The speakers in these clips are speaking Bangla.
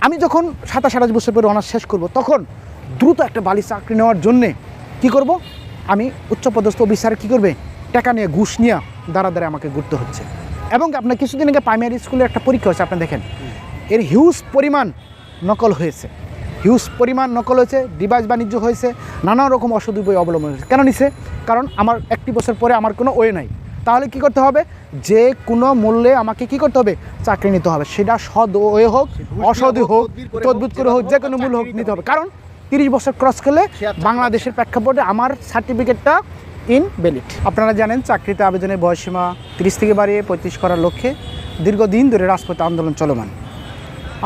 আমি যখন সাতাশ আঠাশ বছর পরে অনার্স শেষ করব, তখন দ্রুত একটা বালি চাকরি নেওয়ার জন্যে কি করব? আমি উচ্চপদস্থ অফিসার কি করবে? টাকা নিয়ে ঘুষ নিয়ে দাঁড়া দাঁড়া আমাকে ঘুরতে হচ্ছে। এবং আপনার কিছুদিন আগে প্রাইমারি স্কুলে একটা পরীক্ষা হচ্ছে আপনি দেখেন। এর হিউজ পরিমাণ নকল হয়েছে। হিউজ পরিমাণ নকল হয়েছে ডিভাইস বাণিজ্য হয়েছে নানা রকম অসদুপ অবলম্বন হয়েছে। কেন নিছে? কারণ আমার একটি বছর পরে আমার কোনো ওয়ে নাই। তাহলে কি করতে হবে? যে কোনো মূল্যে আমাকে কি করতে হবে? চাকরি নিতে হবে। সেটা সদ ওয়ে হোক অসদ হোক তদ্ভুত করে হোক যে কোনো মূল্য হোক নিতে হবে। কারণ তিরিশ বছর ক্রস করলে বাংলাদেশের প্রেক্ষাপটে আমার সার্টিফিকেটটা ইন ভ্যালিড আপনারা জানেন চাকরিতে আবেদনের বয়সীমা তিরিশ থেকে বাড়িয়ে পঁয়ত্রিশ করার লক্ষ্যে দীর্ঘদিন ধরে রাজপথে আন্দোলন চলমান।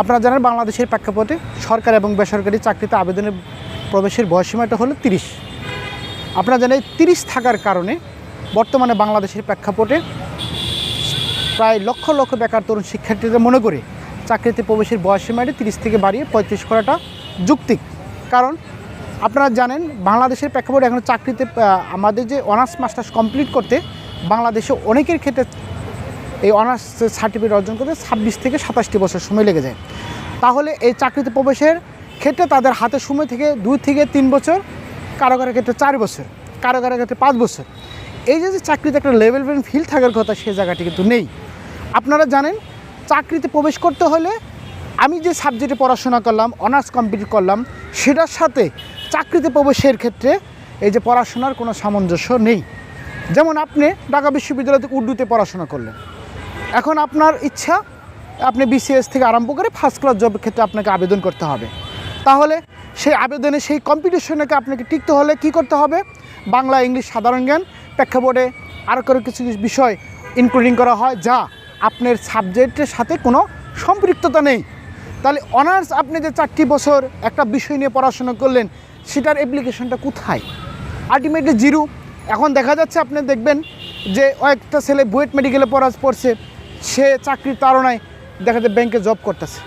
আপনারা জানেন বাংলাদেশের প্রেক্ষাপটে সরকার এবং বেসরকারি চাকরিতে আবেদনের প্রবেশের বয়সীমাটা হলো তিরিশ। আপনারা জানেন তিরিশ থাকার কারণে বর্তমানে বাংলাদেশের প্রেক্ষাপটে প্রায় লক্ষ লক্ষ বেকার তরুণ শিক্ষার্থীরা মনে করে চাকরিতে প্রবেশের বয়সীমাটি তিরিশ থেকে বাড়িয়ে পঁয়ত্রিশ করাটা যুক্তিক কারণ আপনারা জানেন, বাংলাদেশের প্রেক্ষাপটে এখন চাকরিতে আমাদের যে অনার্স মাস্টার্স কমপ্লিট করতে বাংলাদেশে অনেকের ক্ষেত্রে এই অনার্স সার্টিফিকেট অর্জন করতে ছাব্বিশ থেকে সাতাশটি বছর সময় লেগে যায়। তাহলে এই চাকরিতে প্রবেশের ক্ষেত্রে তাদের হাতে সময় থেকে দুই থেকে তিন বছর কারও কারও ক্ষেত্রে চার বছর কারও কারও ক্ষেত্রে পাঁচ বছর। এই যে চাকরিতে একটা লেভেল প্লেন ফিল থাকার কথা সে জায়গাটি কিন্তু নেই। আপনারা জানেন, চাকরিতে প্রবেশ করতে হলে আমি যে সাবজেক্টে পড়াশোনা করলাম অনার্স কমপ্লিট করলাম, সেটার সাথে চাকরিতে প্রবেশের ক্ষেত্রে এই যে পড়াশোনার কোনো সামঞ্জস্য নেই। যেমন আপনি ঢাকা বিশ্ববিদ্যালয় থেকে উর্দুতে পড়াশোনা করলেন। এখন আপনার ইচ্ছা, আপনি বিসিএস থেকে আরম্ভ করে ফার্স্ট ক্লাস জবের ক্ষেত্রে আপনাকে আবেদন করতে হবে। তাহলে সেই আবেদনে, সেই কম্পিটিশনকে আপনাকে টিকতে হলে কি করতে হবে? বাংলা, ইংলিশ সাধারণ জ্ঞান প্রেক্ষাপটে আরও করে কিছু কিছু বিষয় ইনক্লুডিং করা হয় যা আপনার সাবজেক্টের সাথে কোনো সম্পৃক্ততা নেই। তাহলে অনার্স আপনি যে চারটি বছর একটা বিষয় নিয়ে পড়াশোনা করলেন, সেটার অ্যাপ্লিকেশনটা কোথায়? Ultimately zero. এখন দেখা যাচ্ছে আপনি দেখবেন যে একটা ছেলে বুয়েট মেডিকেলে পড়া পড়ছে, সে চাকরির তাড়নায় দেখা যায় ব্যাংকে জব করতেছে।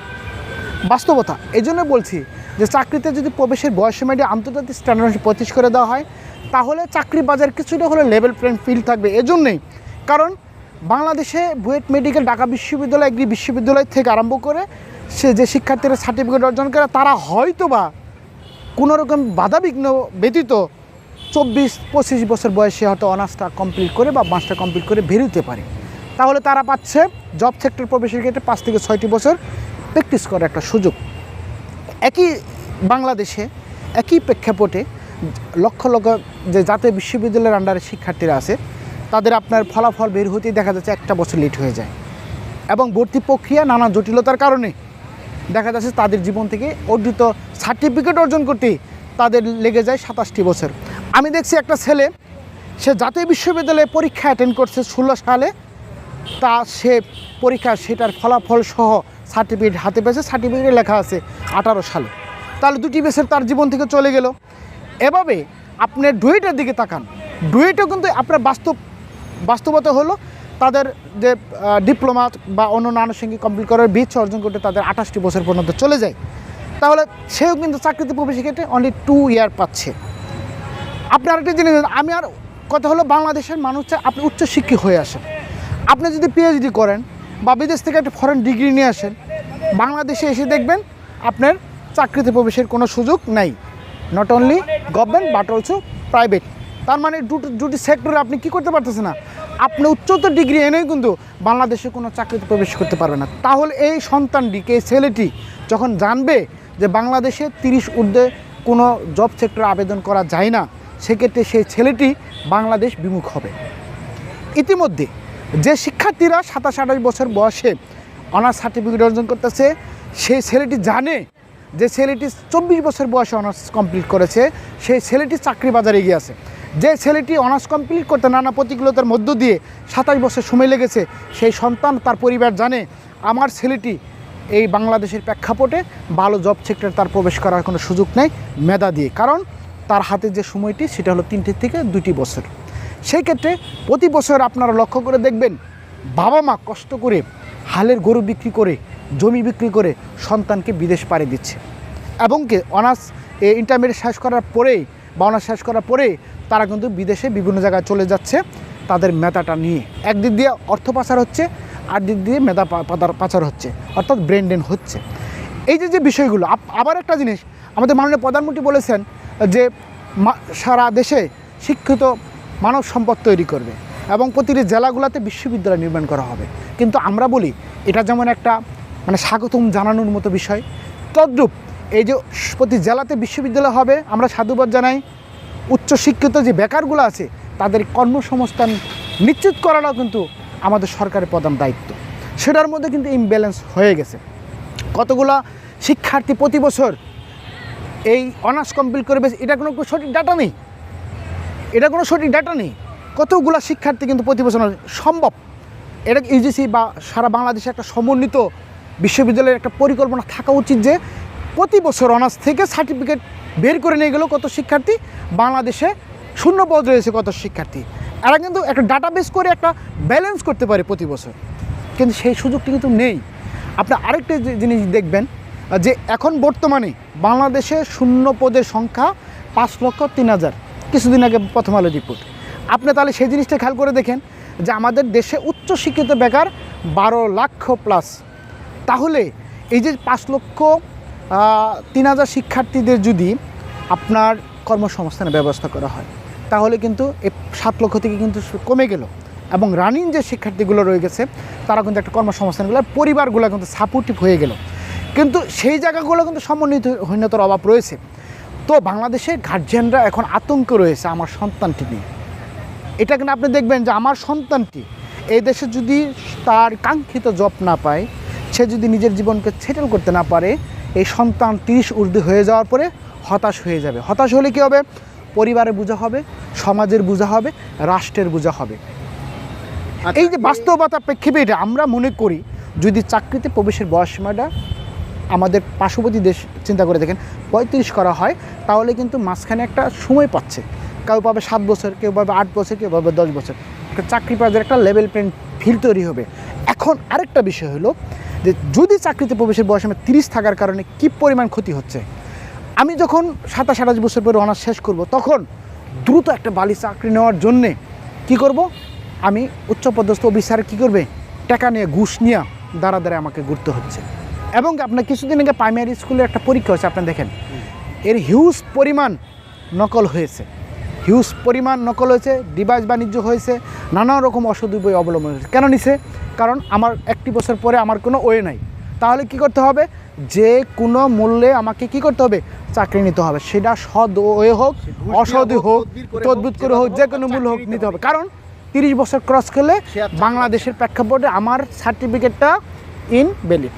বাস্তবতা এই জন্য বলছি যে চাকরিতে যদি প্রবেশের বয়সীমাটি আন্তর্জাতিক স্ট্যান্ডার্ড পঁয়ত্রিশ করে দেওয়া হয়, তাহলে চাকরি বাজার কিছুটা হলে লেভেল প্লেন ফিল থাকবে। এজন্যই, কারণ বাংলাদেশে বুয়েট মেডিকেল, ঢাকা বিশ্ববিদ্যালয়, এগ্রি বিশ্ববিদ্যালয় থেকে আরম্ভ করে সে যে শিক্ষার্থীরা সার্টিফিকেট অর্জন করে, তারা হয়তো বা কোনো রকম বাধাবিঘ্ন ব্যতীত চব্বিশ, পঁচিশ বছর বয়সে হয়তো অনার্সটা কমপ্লিট করে বা মাস্টার কমপ্লিট করে বেরোতে পারে। তাহলে তারা পাচ্ছে জব সেক্টর প্রবেশের ক্ষেত্রে পাঁচ থেকে ছয়টি বছর প্র্যাকটিস করার একটা সুযোগ। একই বাংলাদেশে, একই প্রেক্ষাপটে লক্ষ লক্ষ যে জাতীয় বিশ্ববিদ্যালয়ের আন্ডারে শিক্ষার্থীরা আছে, তাদের আপনার ফলাফল বের হতেই দেখা যাচ্ছে একটা বছর লেট হয়ে যায়। এবং ভর্তি প্রক্রিয়া নানা জটিলতার কারণে দেখা যাচ্ছে তাদের জীবন থেকে অর্জিত সার্টিফিকেট অর্জন করতে তাদের লেগে যায় সাতাশটি বছর। আমি দেখছি একটা ছেলে, সে জাতীয় বিশ্ববিদ্যালয়ে পরীক্ষা অ্যাটেন্ড করছে ষোলো সালে, তা সে পরীক্ষা সেটার ফলাফল সহ সার্টিফিকেট হাতে পেয়েছে, সার্টিফিকেটে লেখা আছে আঠারো সালে। তাহলে দুটি বছর তার জীবন থেকে চলে গেল। এভাবে আপনি ডুয়েটের দিকে তাকান। ডুয়েটও কিন্তু আপনার বাস্তব, বাস্তবতা হলো তাদের যে ডিপ্লোমা বা অন্য আনুষঙ্গিক কমপ্লিট করার বীজ অর্জন করতে তাদের আঠাশটি বছর পর্যন্ত চলে যায়। তাহলে সেও কিন্তু চাকরিতে প্রবেশের ক্ষেত্রে অনলি টু ইয়ার পাচ্ছে। আপনি আরেকটা জিনিস আমি আর কথা হলো বাংলাদেশের মানুষ আপনি উচ্চশিক্ষিত হয়ে আসেন। আপনি যদি পিএইচডি করেন বা বিদেশ থেকে একটা ফরেন ডিগ্রি নিয়ে আসেন, বাংলাদেশে এসে দেখবেন আপনার চাকরিতে প্রবেশের কোনো সুযোগ নাই। Not only government but also private তার মানে দুটো দুটি সেক্টরে আপনি কি করতে পারতেছেন না? আপনি উচ্চতর ডিগ্রি এনেও কিন্তু বাংলাদেশে কোনো চাকরিতে প্রবেশ করতে পারবে না। তাহলে এই সন্তানটিকে এই ছেলেটি যখন জানবে যে বাংলাদেশে তিরিশ ঊর্ধ্বে কোনো জব সেক্টরে আবেদন করা যায় না, সেক্ষেত্রে সেই ছেলেটি বাংলাদেশ বিমুখ হবে। ইতিমধ্যে যে শিক্ষার্থীরা সাতাশ আঠাশ বছর বয়সে অনার্স সার্টিফিকেট অর্জন করতেছে, সেই ছেলেটি জানে যে ছেলেটি চব্বিশ বছর বয়সে অনার্স কমপ্লিট করেছে, সেই ছেলেটি চাকরি বাজারে এগিয়ে আছে। যে ছেলেটি অনার্স কমপ্লিট করতে নানা প্রতিকূলতার মধ্য দিয়ে সাতাশ বছর সময় লেগেছে, সেই সন্তান তার পরিবার জানে, আমার ছেলেটি এই বাংলাদেশের প্রেক্ষাপটে ভালো জব সেক্টরে তার প্রবেশ করার কোনো সুযোগ নেই, মেধা দিয়ে। কারণ তার হাতে যে সময়টি, সেটা হলো তিনটি থেকে দুটি বছর। সেই ক্ষেত্রে প্রতি বছর আপনারা লক্ষ্য করে দেখবেন বাবা মা কষ্ট করে হালের গরু বিক্রি করে, জমি বিক্রি করে সন্তানকে বিদেশ পাড়ি দিচ্ছে। এবং কি, অনার্স ইন্টারমিডিয়েট শেষ করার পরেই বা অনার্স শেষ করার পরে তারা কিন্তু বিদেশে বিভিন্ন জায়গায় চলে যাচ্ছে তাদের মেধাটা নিয়ে। একদিক দিয়ে অর্থ পাচার হচ্ছে আর দিক দিয়ে মেধা পাচার- হচ্ছে, অর্থাৎ ব্রেন ড্রেন হচ্ছে। এই যে যে বিষয়গুলো আবার একটা জিনিস, আমাদের মাননীয় প্রধানমন্ত্রী বলেছেন যে সারা দেশে শিক্ষিত মানব সম্পদ তৈরি করবে এবং প্রতিটি জেলাগুলোতে বিশ্ববিদ্যালয় নির্মাণ করা হবে। কিন্তু আমরা বলি, এটা যেমন একটা মানে স্বাগতম জানানোর মতো বিষয়। তদ্রূপ এই যে প্রতি জেলাতে বিশ্ববিদ্যালয় হবে, আমরা সাধুবাদ জানাই। উচ্চশিক্ষিত যে বেকারগুলো আছে, তাদের কর্মসংস্থান নিশ্চিত করাটাও কিন্তু আমাদের সরকারের প্রধান দায়িত্ব। সেটার মধ্যে কিন্তু ইমব্যালেন্স হয়ে গেছে। কতগুলা শিক্ষার্থী প্রতি বছর এই অনার্স কমপ্লিট করবে এটা কোনো সঠিক ডাটা নেই? এটা কোনো সঠিক ডাটা নেই। কতগুলা শিক্ষার্থী কিন্তু প্রতি বছর সম্ভব? এটা ইউজিসি বা সারা বাংলাদেশে একটা সমন্বিত বিশ্ববিদ্যালয়ের একটা পরিকল্পনা থাকা উচিত যে প্রতি বছর অনার্স থেকে সার্টিফিকেট বের করে নিয়ে গেলেও কত শিক্ষার্থী? বাংলাদেশে শূন্য পদ রয়েছে কত শিক্ষার্থী? এরা কিন্তু একটা ডাটাবেস করে একটা ব্যালেন্স করতে পারে প্রতি বছর। কিন্তু সেই সুযোগটি কিন্তু নেই। আপনি আরেকটা জিনিস দেখবেন, যে এখন বর্তমানে বাংলাদেশে শূন্য পদের সংখ্যা পাঁচ লক্ষ তিন হাজার। কিছুদিন আগে প্রথম আলো রিপোর্ট আপনি তাহলে সেই জিনিসটা খেয়াল করে দেখেন যে আমাদের দেশে উচ্চ শিক্ষিত বেকার বারো লক্ষ প্লাস তাহলে এই যে পাঁচ লক্ষ তিন হাজার শিক্ষার্থীদের যদি আপনার কর্মসংস্থানের ব্যবস্থা করা হয়, তাহলে কিন্তু এই সাত লক্ষ থেকে কিন্তু কমে গেল। এবং রানিং যে শিক্ষার্থীগুলো রয়ে গেছে, তারা কিন্তু একটা কর্মসংস্থানগুলো পরিবারগুলো কিন্তু সাপোর্টিভ হয়ে গেল। কিন্তু সেই জায়গাগুলো কিন্তু সমন্বিত হীনতার অভাব রয়েছে। তো বাংলাদেশের গার্জিয়ানরা এখন আতঙ্ক রয়েছে আমার সন্তানটি নিয়ে। এটা কিন্তু আপনি দেখবেন যে আমার সন্তানটি এই দেশে যদি তার কাঙ্ক্ষিত জব না পায় সে যদি নিজের জীবনকে সেটেল করতে না পারে এই সন্তান তিরিশ ঊর্ধ্বে হয়ে যাওয়ার পরে হতাশ হয়ে যাবে। হতাশ হলে কী হবে? পরিবারের বোঝা হবে সমাজের বোঝা হবে রাষ্ট্রের বোঝা হবে। আচ্ছা, এই যে বাস্তবতা প্রেক্ষিতে আমরা মনে করি যদি চাকরিতে প্রবেশের বয়সসীমাটা আমাদের পার্শ্ববর্তী দেশ চিন্তা করে দেখেন, পঁয়ত্রিশ করা হয়, তাহলে কিন্তু মাঝখানে একটা সময় পাচ্ছে। কেউ পাবে সাত বছর, কেউ পাবে আট বছর, কেউ পাবে দশ বছর। চাকরি পাওয়ার একটা লেভেল প্লেন ফিল তৈরি হবে। এখন আরেকটা বিষয় হলো যে, যদি চাকরিতে প্রবেশের বয়সীমা তিরিশ থাকার কারণে কী পরিমাণ ক্ষতি হচ্ছে? আমি যখন সাতাশ, আঠাশ বছর পরে অনার্স শেষ করব, তখন দ্রুত একটা বালি চাকরি নেওয়ার জন্যে কি করব? আমি উচ্চপদস্থ অফিসার কি করবে? টাকা নিয়ে ঘুষ নিয়ে দাঁড়া দাঁড়ায় আমাকে ঘুরতে হচ্ছে। এবং আপনার কিছুদিন আগে প্রাইমারি স্কুলে একটা পরীক্ষা হয়েছে আপনি দেখেন। এর হিউজ পরিমাণ নকল হয়েছে। হিউজ পরিমাণ নকল হয়েছে ডিভাইস বাণিজ্য হয়েছে নানা রকম অসদুপয় অবলম্বন হয়েছে। কেন নিছে? কারণ আমার একটি বছর পরে আমার কোনো ওয়ে নাই। তাহলে কি করতে হবে? যে কোনো মূল্যে আমাকে কি করতে হবে? চাকরি নিতে হবে। সেটা সদ ওয়ে হোক অসদ হোক, হোক করে হোক, তদ্ভুত করে হোক যে কোনো মূল্য হোক নিতে হবে। কারণ তিরিশ বছর ক্রস করলে বাংলাদেশের প্রেক্ষাপটে আমার সার্টিফিকেটটা ইন ভ্যালিড